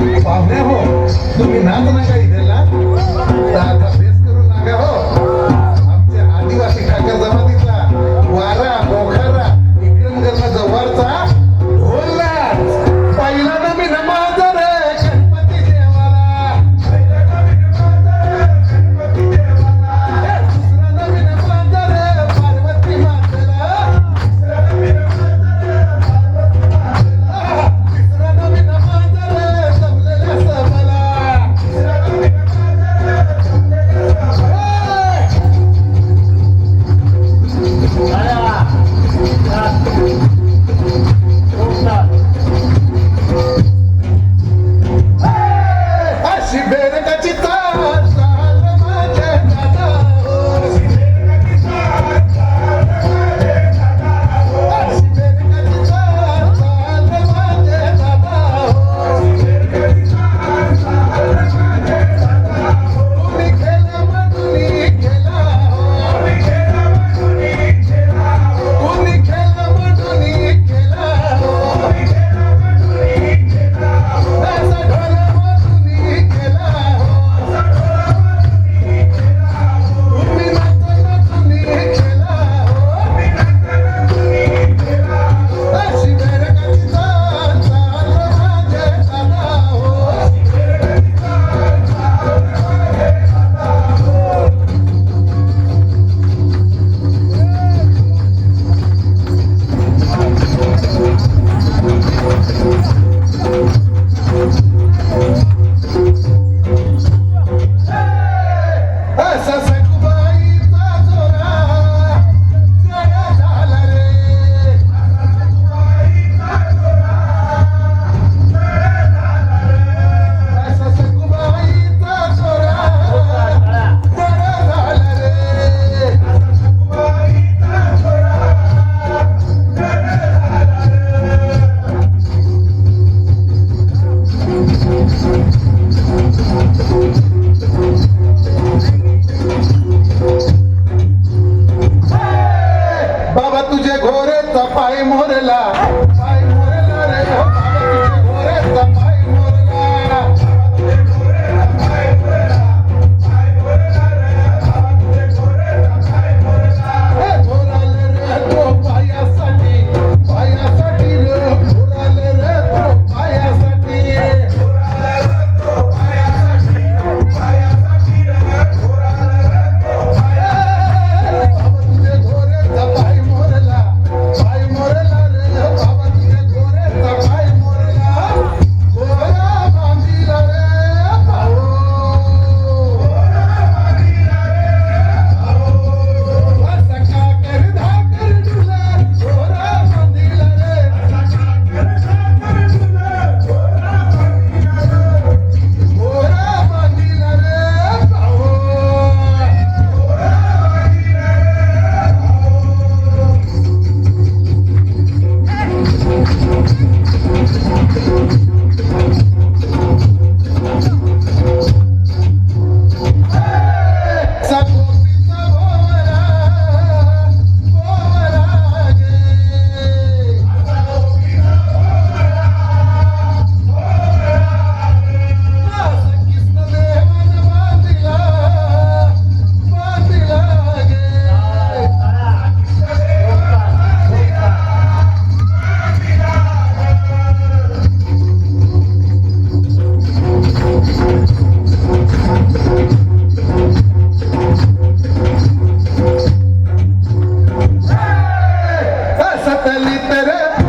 पाहुण्या हो. तुम्ही नाच नका इथेला आता बेस करून नका हो. तुझे घोरे चपाई मोरला. दलित